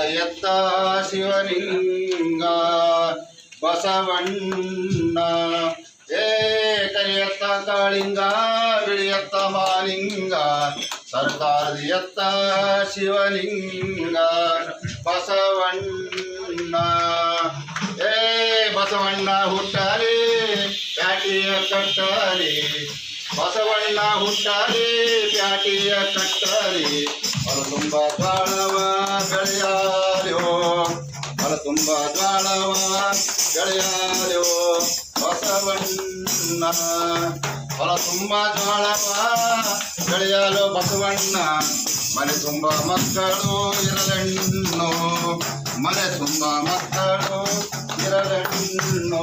ಎತ್ತ ಶಿವಲಿಂಗ ಬಸವಣ್ಣ. ಏ ಕರಿಯತ್ತ ಕಾಳಿಂಗ ಬಿಳಿಯತ್ತ ಮಾಲಿಂಗ. ಸರ್ಕಾರದ ಎತ್ತ ಶಿವಲಿಂಗ, ಬಸವಣ್ಣ. ಏ ಬಸವಣ್ಣ ಹುಟ್ಟಾರೆ ಕಟ್ಟಾರಿ ಬಸವಣ್ಣ ಹುಟ್ಟಾರಿ ಪ್ಯಾಟಿಯ ಕಟ್ಟಾರಿ. ಹೊಲ ತುಂಬ ದ್ವಾಳವ ಬೆಳೆಯಾರ್ಯೋ ಹೊಲ ತುಂಬ ದ್ವಾಳವ ಬೆಳೆಯಾರ್ಯೋ ಬಸವಣ್ಣ ಹೊಲ ತುಂಬ ಜ್ವಾಳವ ಬೆಳೆಯಲು ಬಸವಣ್ಣ. ಮನೆ ತುಂಬ ಮಕ್ಕಳು ಇರಲೆಣ್ಣು, ಮನೆ ತುಂಬ ಮಕ್ಕಳು ಇರಲೆಣ್ಣು.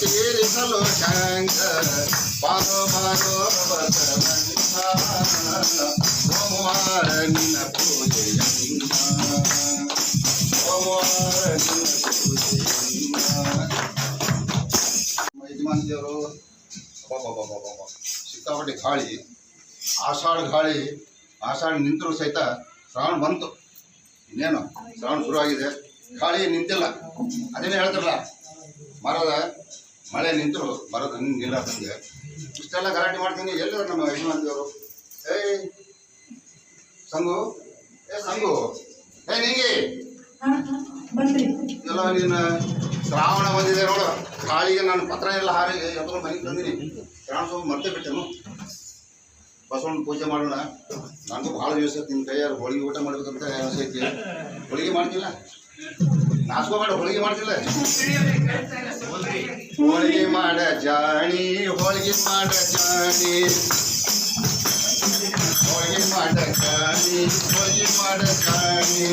ತೀರಿಸಲು ಶಂಕರ ಬಾರೋ ಬಾರೋ ಸೋಮವಾರ ನಿನ್ನ ಪೂಜೆಯನ್ನ ಸೋಮವಾರ ನಿನ್ನ ಪೂಜೆಯನ್ನ ಯಜಮಾನ್ ದೇವರು. ಸಿಕ್ಕಾಪಟ್ಟೆ ಗಾಳಿ, ಆಷಾಢ ಗಾಳಿ, ಆಷಾಢ ನಿಂತರೂ ಸಹಿತ ಶ್ರಾವಣ ಬಂತು. ಇನ್ನೇನು, ಶ್ರಾವಣ ಶುರುವಾಗಿದೆ ಗಾಳಿ ನಿಂತಿಲ್ಲ. ಅದೇನೇ ಹೇಳ್ತಾರಲ್ಲ ಮರದ ಮಳೆ ನಿಂತರು ಬರೋದು ತಂದೆ ಇಷ್ಟೆಲ್ಲ ಗಲಾಟೆ ಮಾಡ್ತೀನಿ ಎಲ್ಲರೂ ನಮ್ಮ ಯಜಮಾನಿಯವರು ಏಯ್ ಸಂಗು ಏ ಸಂಗು ಏ ನಿಂಗೆ. ಎಲ್ಲ ನೀನು ಶ್ರಾವಣ ಬಂದಿದೆ ನೋಡು. ಕಾಳಿಗೆ ನಾನು ಪತ್ರ ಎಲ್ಲ ಹಾರಿ ಎದುರು ಮನೆಗೆ ತಂದಿನಿ ಶ್ರಾವಣ ಸ್ವಲ್ಪ ಮರ್ತೇ ಬಿಟ್ಟೆನು ಬಸವಣ್ಣ ಪೂಜೆ ಮಾಡೋಣ. ನನಗೂ ಭಾಳ ದಿವಸ ನಿನ್ನ ಕೈಯಾರು ಹೋಳಿಗೆ ಊಟ ಮಾಡ್ಬೇಕಂತ ಆಸೆ ಐತಿ. ಹೋಳಿಗೆ ಮಾಡ್ತಿಲ್ಲ ನಾಚ್ಕೋಬೇಡ ಹೋಳಿಗೆ ಮಾಡ್ತಿಲ್ಲ ಹೋಳಿಗೆ ಮಾಡ ಜಾಣಿ ಹೋಳಿಗೆ ಮಾಡ ಜಾಣಿ ಹೋಳಿಗೆ ಮಾಡ ಜಾಣಿ ಹೋಳಿಗೆ ಮಾಡ ಜಾಣಿ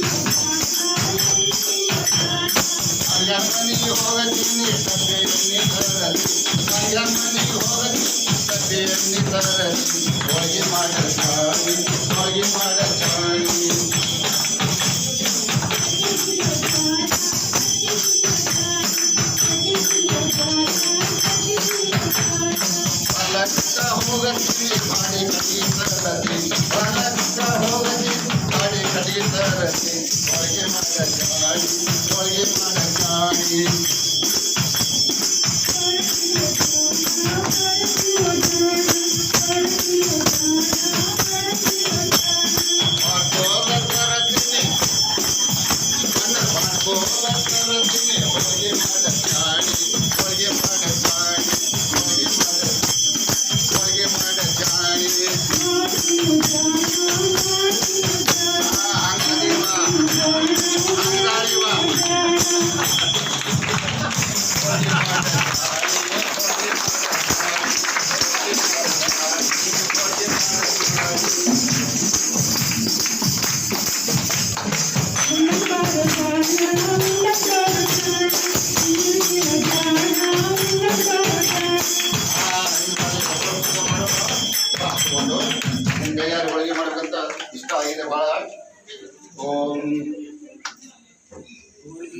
संगमनि भवति सत्यनिधरति संगमनि भवति सत्यनिधरति भोजि माडचानि भोजि माडचानि पलक्का होगति पाणी कटी सरति पलक्का होगति पाणी कटी सरति भोजि माडचानि भोजि माडचानि mais.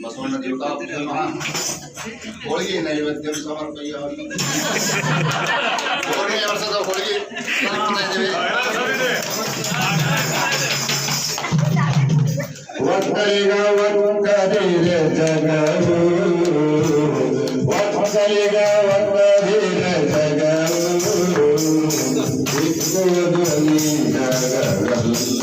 ಬಸವಣ್ಣ ದೇವತಾ ನಮಃ ಹೋಳಿಗೆ ನೈವೇದ್ಯ ಸಮರ್ಪಯ್ಯ ಹೋಳಿಗೆ ವರ್ಷದ ಹೋಳಿಗೆ ಮಾಡ್ತಾ ಇದ್ದೀವಿ ಒಕ್ಕಲಿಗ ಒಕ್ಕದಿರೆ ಜಗವು ಒಕ್ಕಲಿಗ ಒಕ್ಕದಿರೆ ಜಗವು ದಿಕ್ಕುವುದು ನೀ ಜಗವಲ್ಲ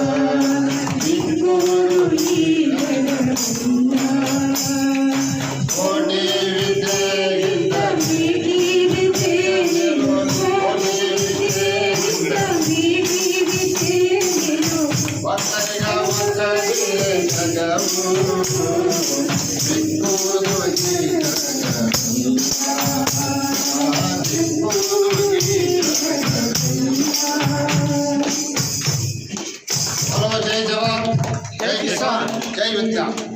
Hallelujah